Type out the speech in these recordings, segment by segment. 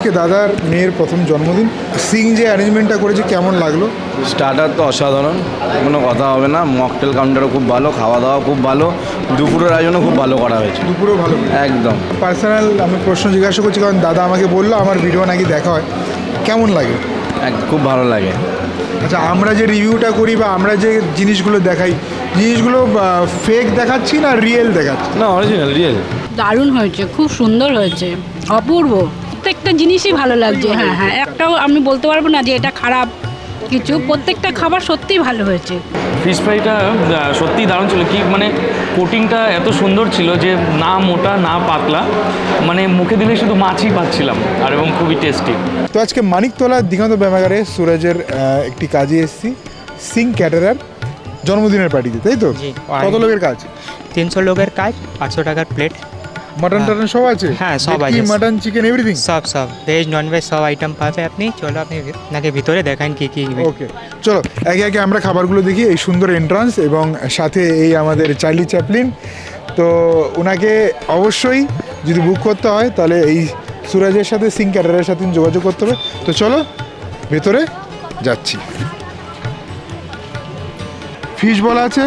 আজকে দাদার মেয়ের প্রথম জন্মদিন। সিং যে অ্যারেঞ্জমেন্টটা করেছে কেমন লাগল? স্টার্টার তো অসাধারণ। কোনো কথা হবে না। মকটেল কাউন্টারও খুব ভালো খাওয়া দাওয়া খুব ভালো। দুপুরের আয়োজনও খুব ভালো করা হয়েছে। দুপুরও ভালো একদম। পার্সোনাল আমি প্রশ্ন জিজ্ঞাসা করছি কারণ দাদা আমাকে বলল আমার ভিডিও নাকি দেখা হয়। কেমন লাগে? এক খুব ভালো লাগে। আচ্ছা আমরা যে রিভিউটা করি বা আমরা যে জিনিসগুলো দেখাই জিনিসগুলো ফেক দেখাচ্ছি না রিয়েল দেখাচ্ছি? না অরিজিনাল রিয়েল দারুণ হয়েছে খুব সুন্দর হয়েছে অপূর্ব। প্রত্যেকটা জিনিসই ভালো লাগছে হ্যাঁ হ্যাঁ একটাও আমি বলতে পারব না যে এটা খারাপ কিছু প্রত্যেকটা খাবার সত্যিই ভালো হয়েছে। ফিশ ফ্রাইটা সত্যিই দারুণ ছিল। কি মানে কোটিংটা এত সুন্দর ছিল যে না মোটা না পাতলা মানে মুখে দিলে শুধু মাছই পাচ্ছিলাম আর এবং খুবই টেস্টি তো আজকে মানিকতলা দিগন্ত ব্যায়ামাগারে সুরজের একটি কাজে এসেছি সিং ক্যাটারার জন্মদিনের পার্টিতে তাই তো। কত লোকের কাজ? তিনশো লোকের কাজ পাঁচশো টাকার প্লেট মাটন টাটন সব আছে? হ্যাঁ, সব আছে। মাটন চিকেন এভরিথিং সব সব। ভেজ নন ভেজ সব আইটেম পাবে আপনি। চলো আপনি নাকি ভিতরে দেখান কি কি ওকে চলো একে একে আমরা খাবারগুলো দেখি এই সুন্দর এন্ট্রান্স এবং সাথে এই আমাদের চার্লি চ্যাপলিন। তো ওনাকে অবশ্যই যদি বুক করতে হয় তাহলে এই সুরাজের সাথে সিং ক্যাটারের সাথে যোগাযোগ করতে হবে। তো চলো ভেতরে যাচ্ছি। ফিশ বলা আছে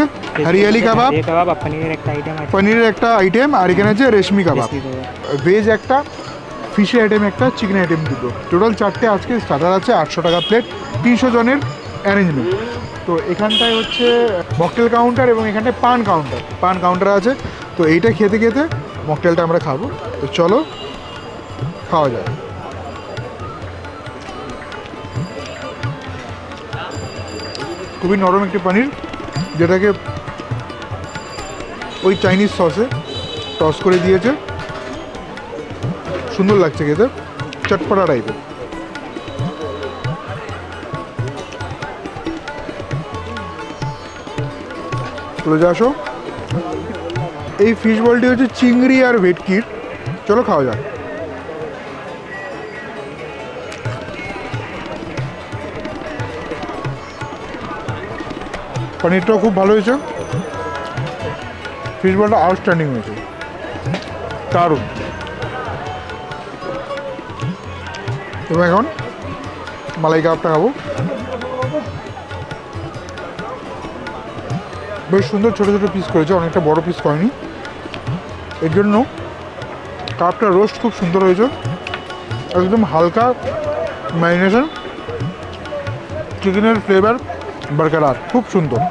হরিয়ালি কাবাব পনিরের একটা আইটেম পনিরের একটা আইটেম আর এখানে আছে রেশমি কাবাব। ভেজ একটা ফিশের আইটেম একটা চিকেন আইটেম দুটো। টোটাল চারটে আজকে স্টার্টার আছে আটশো টাকা প্লেট তিনশো জনের অ্যারেঞ্জমেন্ট তো এখানটায় হচ্ছে মকটেল কাউন্টার এবং এখানটায় পান কাউন্টার পান কাউন্টার আছে তো এইটা খেতে খেতে মকটেলটা আমরা খাব। তো চলো খাওয়া যায় খুবই নরম একটি পানির। যেটাকে ওই চাইনিজ সসে টস করে দিয়েছে। সুন্দর লাগছে খেতে, চটপটা টাইপের আসো। এই ফিশ বলটি হচ্ছে চিংড়ি আর ভেটকির। চলো খাওয়া যাক। পনিরটাও খুব ভালো হয়েছে। ফিশ বলটা আউটস্ট্যান্ডিং হয়েছে। দারুণ। এবং এখন মালাই কাপটা খাব। বেশ সুন্দর ছোটো ছোটো পিস করেছে, অনেকটা বড় পিস করেনি এর জন্য কাপটা রোস্ট খুব সুন্দর হয়েছে। একদম হালকা ম্যারিনেশন চিকেনের ফ্লেভার বারকারার খুব সুন্দর।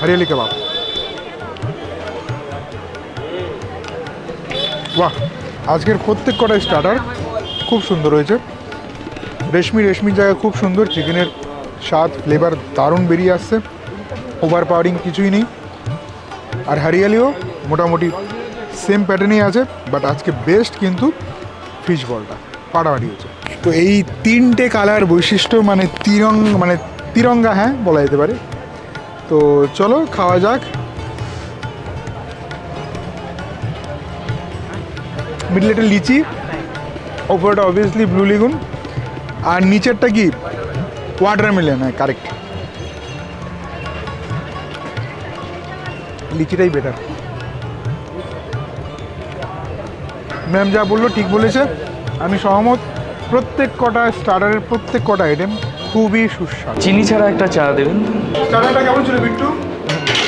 হরিয়ালি কাবাব। বাহ, আজকের প্রত্যেক কটা স্টার্টার খুব সুন্দর হয়েছে। রেশমি, রেশমির জায়গা খুব সুন্দর, চিকেনের স্বাদ ফ্লেভার দারুণ বেরিয়ে আসছে। ওভার পাওয়ারিং কিছুই নেই। আর হরিয়ালিও মোটামুটি সেম প্যাটার্নেই আছে বাট আজকে বেস্ট কিন্তু ফিশ বলটা পাড়াপাড়ি হয়েছে। তো এই তিনটে কালার বৈশিষ্ট্য মানে তিরং মানে তিরঙ্গা হ্যাঁ বলা যেতে পারে। তো চলো, খাওয়া যাক। মিডলে একটা লিচি, ওপরটা অবভিয়াসলি ব্লু লিগুন। আর নিচেরটা কি? ওয়াটারমেলন হ্যাঁ কারেক্ট লিচিটাই বেটার ম্যাম যা বলল ঠিক বলেছে, আমি সহমত। প্রত্যেক কটা স্টার্টারের প্রত্যেক কটা আইটেম খুবই সুস্বাদু। চিনি ছাড়া একটা চা দেবেন? স্টার্টারটা কেমন ছিল বিট্টু?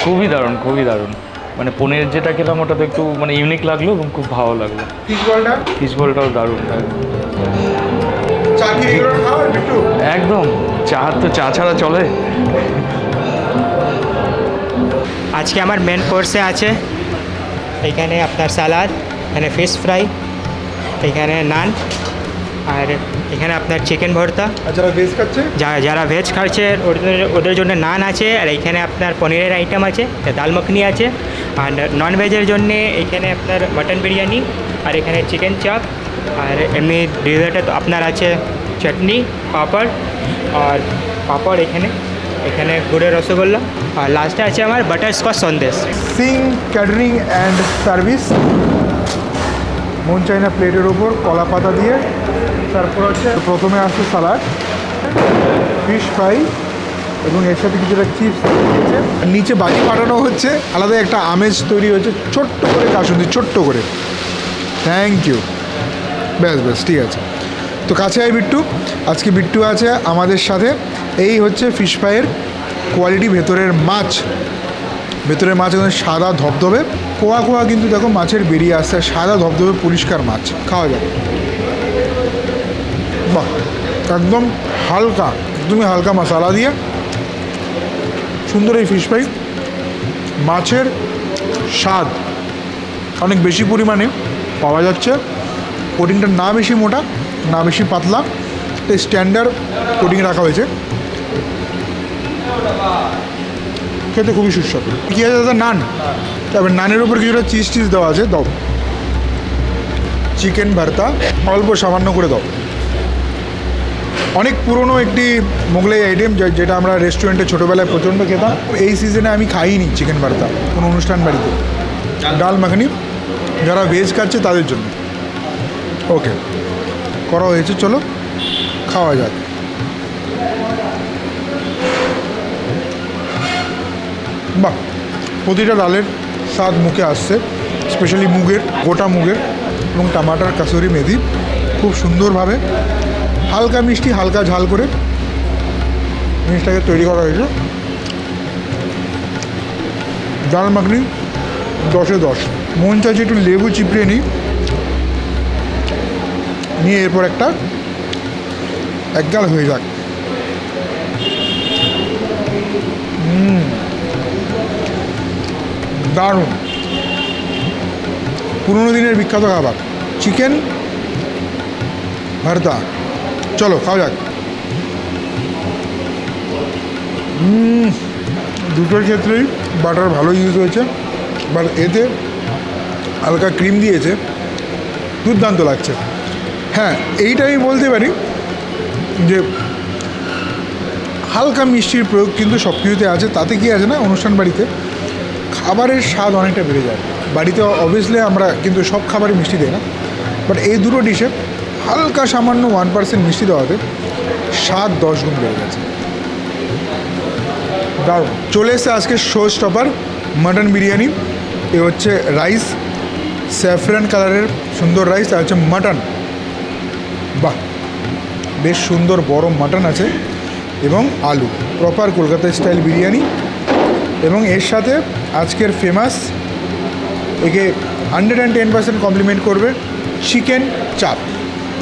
খুবই দারুণ খুবই দারুণ। মানে পনির যেটা খেলাম ওটা তো একটু মানে ইউনিক লাগল এবং খুব ভালো লাগল। ফিশ বলটা ফিশ বলটাও দারুণ চা কি রেগুলার খাওয়া বিট্টু? একদম চা তো চা ছাড়া চলে। আজকে আমার মেন কোর্সে আছে। এখানে আপনার সালাদ এখানে ফিশ ফ্রাই এখানে নান আর এখানে আপনার চিকেন ভর্তা। যারা ভেজ খাচ্ছে? যা যারা ভেজ খাচ্ছে ওদের ওদের জন্য নান আছে আর এখানে আপনার পনিরের আইটেম আছে ডাল মাখনি আছে আর নন ভেজের জন্যে এখানে আপনার মাটন বিরিয়ানি আর এখানে চিকেন চাপ আর এমনি ডিজার্টে তো আপনার আছে চাটনি পাঁপড় আর পাঁপড় এখানে এখানে গুড়ের রসগোল্লা আর লাস্টে আছে আমার butter scotch sandesh. Singh catering and service মন চাইনা প্লেটের ওপর কলা পাতা দিয়ে। তারপর হচ্ছে প্রথমে আসছে সালাড ফিশ ফ্রাই এবং এর সাথে কিছুটা চিপস নিচে বাজি পাঠানো হচ্ছে, আলাদা একটা আমেজ তৈরি হয়েছে, ছোট্ট করে কাসুন্দি ছোট্ট করে। থ্যাংক ইউ ব্যাস ব্যাস, ঠিক আছে। তো কাছে আয় বিট্টু। আজকে বিট্টু আছে আমাদের সাথে। এই হচ্ছে ফিশ ফ্রাইয়ের কোয়ালিটি ভেতরের মাছ। ভেতরের মাছ একদম সাদা ধবধবে। কোয়া কোয়া কিন্তু দেখো মাছের বেরিয়ে আসছে সাদা ধবধবে পরিষ্কার মাছ। খাওয়া যাবে বাহ একদম হালকা, একদমই হালকা মশলা দিয়ে সুন্দর এই ফিশ ফ্রাই মাছের স্বাদ অনেক বেশি পরিমাণে পাওয়া যাচ্ছে। কোটিংটা না বেশি মোটা, না বেশি পাতলা তো স্ট্যান্ডার্ড কোটিং রাখা হয়েছে। খেতে খুবই সুস্বাদু। কী আছে দাদা? নান। তারপর নানের উপর কিছুটা চিজ টিজ দেওয়া আছে, দাও। চিকেন ভর্তা, অল্প সামান্য করে দাও। অনেক পুরনো একটি মোগলাই আইটেম যেটা আমরা রেস্টুরেন্টে ছোটোবেলায় প্রচণ্ড খেতাম। এই সিজনে আমি খাইনি চিকেন ভর্তা কোনো অনুষ্ঠান বাড়িতে। ডাল মাখানি, যারা ভেজ খাচ্ছে তাদের জন্য। ওকে করা হয়েছে, চলো, খাওয়া যাক। বাহ, প্রতিটা ডালের স্বাদ মুখে আসছে স্পেশালি মুগের, গোটা মুগের এবং টমাটার, কাসুরি মেথি। খুব সুন্দরভাবে হালকা মিষ্টি, হালকা ঝাল করে জিনিসটাকে তৈরি করা হয়েছে। ডাল মাখনি দশে দশ। মন চাইছে একটু লেবু চিপড়ে নিই। নিয়ে এরপর একটা একগাল হয়ে যাক। দারুণ। পুরোনো দিনের বিখ্যাত খাবার, চিকেন ভর্তা। চলো, খাওয়া যাক। দুটোর ক্ষেত্রেই বাটার ভালো ইউজ হয়েছে বাট এতে হালকা ক্রিম দিয়েছে, দুর্দান্ত লাগছে। হ্যাঁ এইটা আমি বলতে পারি যে হালকা মিষ্টির প্রয়োগ কিন্তু সব কিছুতে আছে, তাতে কি আছে না, অনুষ্ঠান বাড়িতে খাবারের স্বাদ অনেকটা বেড়ে যায়। বাড়িতে অবভিয়াসলি আমরা কিন্তু সব খাবারই মিষ্টি দিই না বাট এই দুটো ডিশে হালকা সামান্য ওয়ান পার্সেন্ট মিষ্টি দেওয়াতে স্বাদ দশ গুণ বেড়ে গেছে। দারুণ। চলে এসছে আজকে শো স্টপার মাটন বিরিয়ানি। এ হচ্ছে রাইস স্যাফরান কালারের সুন্দর রাইস আর হচ্ছে মাটন বাহ! বেশ সুন্দর বড় মাটন আছে এবং আলু। Proper Kolkata style biryani. এবং এর সাথে আজকের ফেমাস একে hundred and ten percent compliment করবে চিকেন চাপ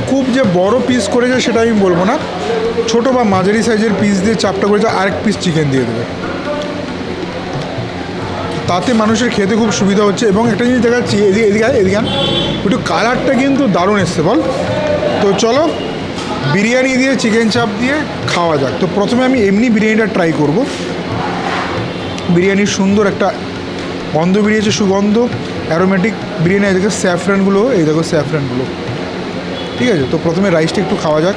খুব যে বড় পিস করেছে সেটা আমি বলব না। ছোটো বা মাঝারি সাইজের পিস দিয়ে চাপটা করেছে, আরেক পিস চিকেন দিয়ে দেবে। তাতে মানুষের খেতে খুব সুবিধা হচ্ছে এবং একটা জিনিস দেখাচ্ছি এদিকে এদিকে এদিকে একটু কালারটা কিন্তু দারুণ এসছে বল। তো চলো, বিরিয়ানি দিয়ে চিকেন চাপ দিয়ে খাওয়া যাক। তো প্রথমে আমি এমনি বিরিয়ানিটা ট্রাই করব। বিরিয়ানির সুন্দর একটা গন্ধ বেরিয়েছে, সুগন্ধ। অ্যারোমেটিক বিরিয়ানি এই দেখো স্যাফরানগুলো এই দেখো স্যাফরানগুলো ঠিক আছে, তো প্রথমে রাইসটা একটু খাওয়া যাক।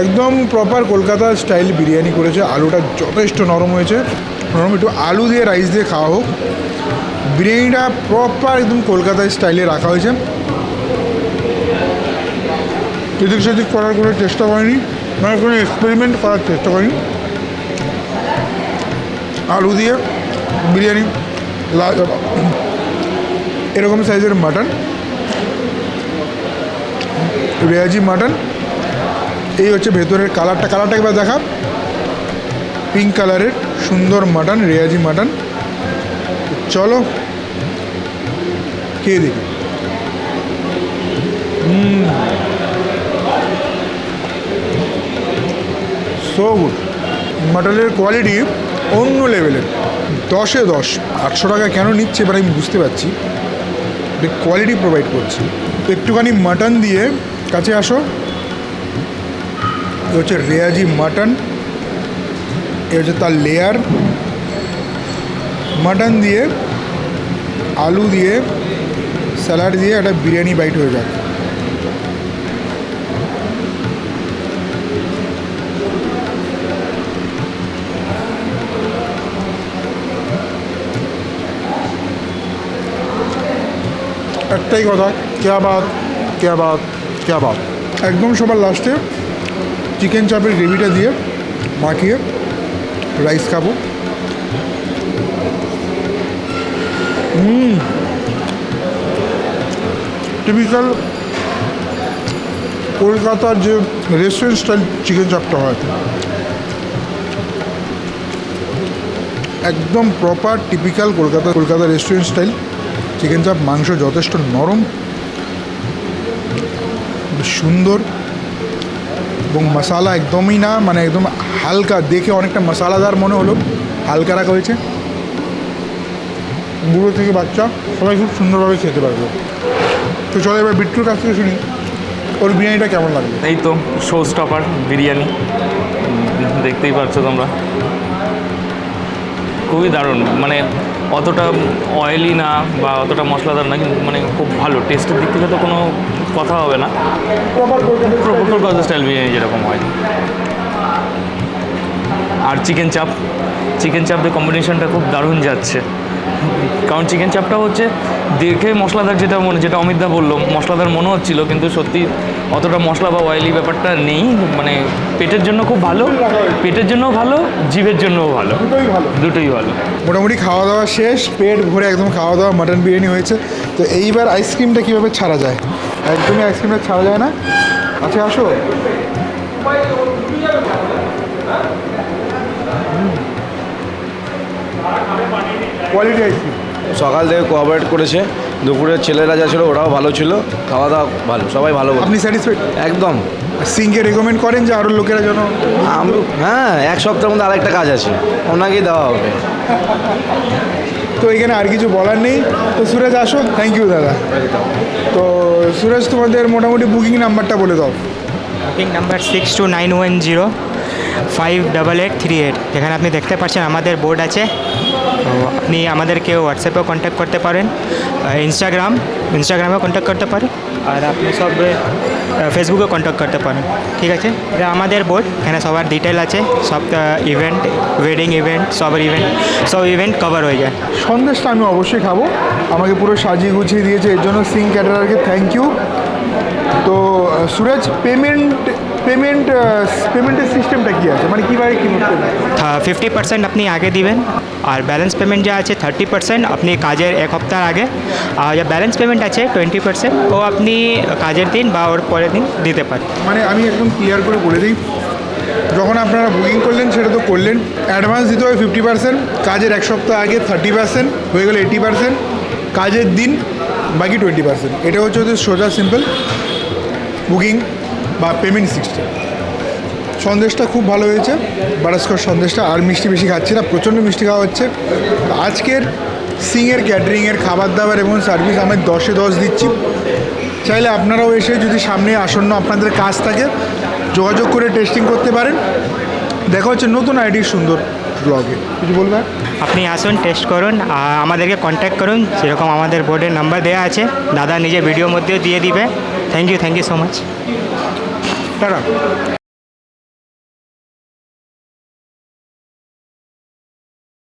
একদম প্রপার কলকাতা স্টাইল বিরিয়ানি করেছে, আলুটা যথেষ্ট নরম হয়েছে। নরম, একটু আলু দিয়ে রাইস দিয়ে খাওয়া হোক। বিরিয়ানিটা প্রপার একদম কলকাতা স্টাইলে রাখা হয়েছে। এদিক সেদিক করার কোনো চেষ্টা করেনি মানে কোনো এক্সপেরিমেন্ট করার চেষ্টা করিনি। আলু দিয়ে বিরিয়ানি এরকম সাইজের মাটন রেয়াজি মাটন। এই হচ্ছে ভেতরের কালারটা। কালারটা একবার দেখা। পিঙ্ক কালারের সুন্দর মাটন, রেয়াজি মাটন। চলো কে দেখি। সো গুড মাটনের কোয়ালিটি অন্য লেভেলের দশে দশ। আটশো টাকা কেন নিচ্ছে এবার আমি বুঝতে পারছি। কোয়ালিটি প্রোভাইড করছি। একটুখানি মাটন দিয়ে কাছে আসো। এ হচ্ছে রেয়াজি মাটন। এ হচ্ছে তার লেয়ার মাটন দিয়ে, আলু দিয়ে স্যালাড দিয়ে একটা বিরিয়ানি বাইট হয়ে যায় একটাই কথা কেয়া বাত কেয়া বাত কেয়া বাত একদম সবার লাস্টে। চিকেন চাপের গ্রেভিটা দিয়ে মাখিয়ে রাইস খাব। হুম। টিপিক্যাল কলকাতার যে রেস্টুরেন্ট স্টাইল চিকেন চাপটা হয়। একদম proper typical Kolkata Kolkata restaurant style chicken chaap মাংস যথেষ্ট নরম। সুন্দর এবং মশালা একদমই না মানে একদম হালকা, দেখে অনেকটা মশালাদার মনে হলো, হালকা রাখা হয়েছে। বুড়ো থেকে বাচ্চা, সবাই খুব সুন্দরভাবে খেতে পারবে। তো চলো এবার বিট্টুর কাছ থেকে শুনি, ওর বিরিয়ানিটা কেমন লাগবে এই তো শো স্টপার বিরিয়ানি। দেখতেই পাচ্ছ তোমরা। খুবই দারুণ মানে অতটা অয়েলি না বা অতটা মশলাদার না, কিন্তু মানে খুব ভালো। টেস্টের দিক থেকে তো কোনো কথা হবে না। কলকাতা স্টাইল বিরিয়ানি যেরকম হয়। আর চিকেন চাপ। চিকেন চাপ দিয়ে কম্বিনেশনটা খুব দারুণ যাচ্ছে। কারণ চিকেন চাপটা হচ্ছে দেখে মশলাদার যেটা মনে যেটা অমিতদা বলল মশলাদার মনে হচ্ছিল কিন্তু সত্যি অতটা মশলা বা অয়েলি ব্যাপারটা নেই। মানে পেটের জন্য খুব ভালো পেটের জন্য ভালো জিভের জন্যও ভালো। দুটোই ভালো। দুটোই ভালো। মোটামুটি খাওয়া দাওয়া শেষ পেট ভরে একদম খাওয়া দাওয়া মাটন বিরিয়ানি হয়েছে। তো এইবার আইসক্রিমটা কীভাবে ছাড়া যায়? একদমই আইসক্রিমটা ছাড়া যায় না। আচ্ছা আসো। কোয়ালিটি আইসক্রিম সকাল থেকে কোঅপারেট করেছে। দুপুরের ছেলেরা যা ছিল ওরাও ভালো ছিল। খাওয়া দাওয়া ভালো সবাই ভালো আপনি স্যাটিসফাইড একদম। সিংকে রেকমেন্ড করেন যে আরও লোকেরা যেন হ্যাঁ এক সপ্তাহের মধ্যে আরেকটা কাজ আছে। ওনাকেই দেওয়া হবে। তো এখানে আর কিছু বলার নেই। তো সুরজ আসো। থ্যাংক ইউ দাদা। তো সুরজ তোমাদের মোটামুটি বুকিং নাম্বারটা বলে দাও। Booking number six two nine one zero five double eight three eight যেখানে আপনি দেখতে পাচ্ছেন আমাদের বোর্ড আছে। তো আপনি আমাদেরকে হোয়াটসঅ্যাপেও কন্ট্যাক্ট করতে পারেন। ইনস্টাগ্রাম ইনস্টাগ্রামেও কন্ট্যাক্ট করতে পারেন। আর আপনি সব ফেসবুকেও কন্ট্যাক্ট করতে পারেন। ঠিক আছে? এটা আমাদের বোর্ড এখানে সবার ডিটেল আছে। সব ইভেন্ট ওয়েডিং ইভেন্ট সবার ইভেন্ট সব ইভেন্ট কভার হয়ে যায়। সন্দেশটা আমি অবশ্যই খাব। আমাকে পুরো সাজিয়ে গুছিয়ে দিয়েছে। এর জন্য সিং ক্যাটারারকে থ্যাংক ইউ তো সুরজ পেমেন্ট পেমেন্ট পেমেন্টের সিস্টেমটা কী আছে? মানে কীভাবে কী ফিফটি পার্সেন্ট আপনি আগে দিবেন আর ব্যালেন্স পেমেন্ট যা আছে থার্টি পার্সেন্ট আপনি কাজের এক সপ্তাহ আগে আর যা ব্যালেন্স পেমেন্ট আছে টোয়েন্টি পার্সেন্ট ও আপনি কাজের দিন বা ওর পরের দিন দিতে পারেন। মানে আমি একদম ক্লিয়ার করে বলে দিই যখন আপনারা বুকিং করলেন সেটা তো করলেন। অ্যাডভান্স দিতে হবে ফিফটি পার্সেন্ট কাজের এক সপ্তাহ আগে থার্টি পার্সেন্ট হয়ে গেলে এইটি পার্সেন্ট কাজের দিন বাকি টোয়েন্টি পার্সেন্ট এটা হচ্ছে ওদের সোজা সিম্পল বুকিং বা পেমেন্ট সিস্টেম। সন্দেশটা খুব ভালো হয়েছে বাটাসকর সন্দেশটা, আর মিষ্টি বেশি খাচ্ছি না, প্রচণ্ড মিষ্টি খাওয়া হচ্ছে। আজকের সিংয়ের ক্যাটারিংয়ের খাবার দাবার এবং সার্ভিস আমি দশে দশ দিচ্ছি। চাইলে আপনারাও এসে যদি সামনে আসন্ন আপনাদের কাজ থাকে যোগাযোগ করে টেস্টিং করতে পারেন। দেখা হচ্ছে নতুন আইডি সুন্দর ব্লগে কিছু বলবেন? আপনি আসুন টেস্ট করুন আমাদেরকে কন্ট্যাক্ট করুন। সেরকম আমাদের বোর্ডের নাম্বার দেওয়া আছে, দাদা নিজে ভিডিওর মধ্যেও দিয়ে দিবে। Thank you thank you so much tata